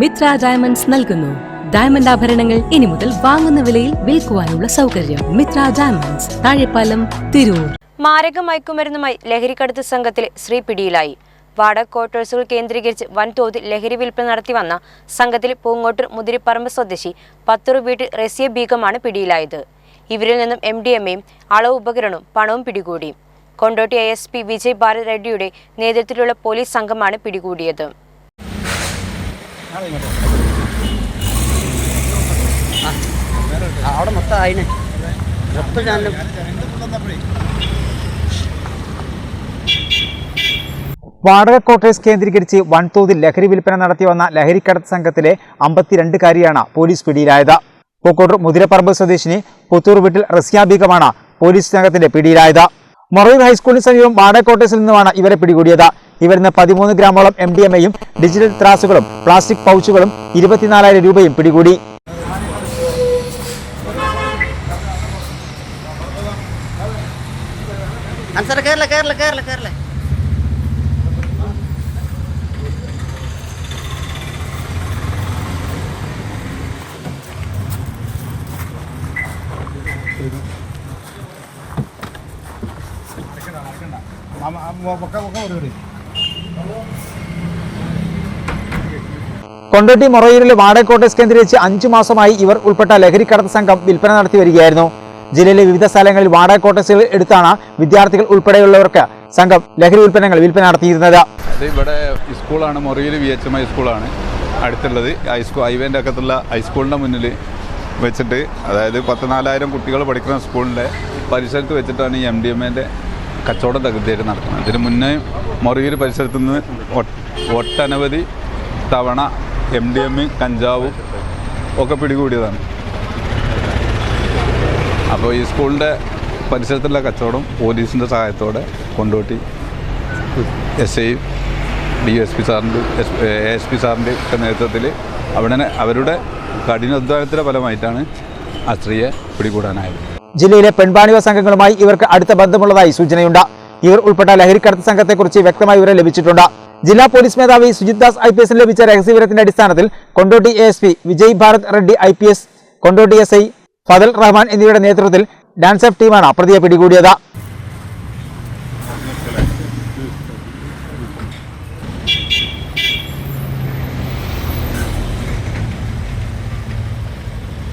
Mitra diamonds നൽകുന്നു. Diamond ആഭരണങ്ങൾ ഇനി മുതൽ വാങ്ങുന്ന വിലയിൽ വിൽക്കുവാനുള്ള സൗകര്യം മിത്ര ഡയമണ്ട്സ് താഴെപ്പാലം തിരൂർ. മാരക മയക്കുമരുന്നുമായി ലഹരിക്കടത്ത് സംഘത്തിലെ ശ്രീ പിടിയിലായി. വാടക ക്വാർട്ടേഴ്സുകൾ കേന്ദ്രീകരിച്ച് വൻതോതിൽ ലഹരി വിൽപ്പന നടത്തി വന്ന സംഘത്തിൽ പൂങ്ങോട്ടൂർ മുതിരിപ്പറമ്പ് സ്വദേശി പത്തൂർ വീട്ടിൽ റസിയ ബീഗമാണ് പിടിയിലായത്. ഇവരിൽ നിന്നും എം ഡി എം എയും അളവ് ഉപകരണവും പണവും പിടികൂടി. Kondotty A S P Vijay Bharat റെഡ്ഡിയുടെ നേതൃത്വത്തിലുള്ള പോലീസ് സംഘമാണ് പിടികൂടിയത്. അവിടെ മൊത്തം ആയിനെ. മൊത്തം ഞാൻ വാടക ക്വാർട്ടേഴ്സ് കേന്ദ്രീകരിച്ച് വൻതോതിൽ ലഹരി വിൽപ്പന നടത്തി വന്ന ലഹരിക്കടത്ത് സംഘത്തിലെ അമ്പത്തിരണ്ടുകാരിയാണ് പോലീസ് പിടിയിലായത്. പൂക്കോട്ടൂർ മുതിരപ്പറമ്പ് സ്വദേശിനി പുത്തൂർ വീട്ടിൽ റസ്യാബീഗമാണ് പോലീസ് സംഘത്തിന്റെ പിടിയിലായത്. മൊറയൂർ ഹൈസ്കൂളിന് സമീപം വാടക ക്വാർട്ടേഴ്സിൽ നിന്നുമാണ് ഇവരെ പിടികൂടിയത്. ഇവരിൽ നിന്ന് പതിമൂന്ന് ഗ്രാമോളം എം ഡി എം എയും ഡിജിറ്റൽ ത്രാസുകളും പ്ലാസ്റ്റിക് പൗച്ചുകളും ഇരുപത്തിനാലായിരം രൂപയും പിടികൂടി. കേരള കേരള കൊണ്ടോട്ടി മൊറയൂരിലെ വാടക ക്വാർട്ടേഴ്സ് കേന്ദ്രീകരിച്ച് അഞ്ചു മാസമായി ഇവർ ഉൾപ്പെട്ട ലഹരിക്കടത്ത് സംഘം വിൽപ്പന നടത്തി വരികയായിരുന്നു. ജില്ലയിലെ വിവിധ സ്ഥലങ്ങളിൽ വാടക എടുത്താണ് വിദ്യാർത്ഥികൾ ഉൾപ്പെടെയുള്ളവർക്ക് സംഘം ലഹരി ഉൽപ്പന്നങ്ങൾ വിൽപ്പന നടത്തിയിരുന്നത്. അത് ഇവിടെ സ്കൂളാണ് മൊറിയിൽ വി എച്ച് എം ഐ സ്കൂളാണ് അടുത്തുള്ളത്. ഹൈസ്കൂൾ ഹൈവേന്റെ അകത്തുള്ള ഹൈസ്കൂളിന്റെ മുന്നിൽ വെച്ചിട്ട് അതായത് പത്ത് നാലായിരം കുട്ടികൾ പഠിക്കുന്ന സ്കൂളിന്റെ പരിസരത്ത് വെച്ചിട്ടാണ് ഈ എം ഡി എം എന്റെ കച്ചവടം തകൃതിയായിട്ട് നടക്കുന്നത് ഇതിന് മുന്നേ മൊറിയൂർ പരിസരത്തു നിന്ന് ഒട്ടനവധി തവണ എം ഡി എം കഞ്ചാവും ഒക്കെ പിടികൂടിയതാണ്. അപ്പോൾ ഈ സ്കൂളിന്റെ പരിസരത്തുള്ള കച്ചവടം പോലീസിന്റെ സഹായത്തോടെ Kondotty S I D S P സാറിന്റെ എസ് പി സാറിന്റെ ഒക്കെ നേതൃത്വത്തിൽ അവിടെ അവരുടെ കഠിനാധ്വാനത്തിന്റെ ഫലമായിട്ടാണ് ആ സ്ത്രീയെ പിടികൂടാനായത്. ജില്ലയിലെ പെൺപാണിവ സംഘങ്ങളുമായി ഇവർക്ക് അടുത്ത ബന്ധമുള്ളതായി സൂചനയുണ്ട്. ഇവർ ഉൾപ്പെട്ട ലഹരിക്കടത്ത് സംഘത്തെക്കുറിച്ച് വ്യക്തമായി വിവരം ലഭിച്ചിട്ടുണ്ട്. ജില്ലാ പോലീസ് മേധാവി സുജിത് ദാസ് ഐ പി എസിന് ലഭിച്ച രഹസ്യവിവരത്തിന്റെ അടിസ്ഥാനത്തിൽ Kondotty A S P Vijay Bharat Reddy I P S Kondotty S I Fathal Rahman എന്നിവരുടെ നേതൃത്വത്തിൽ ഡാൻസ് ഓഫ് ടീമാണ് പ്രതിയെ പിടികൂടിയത്.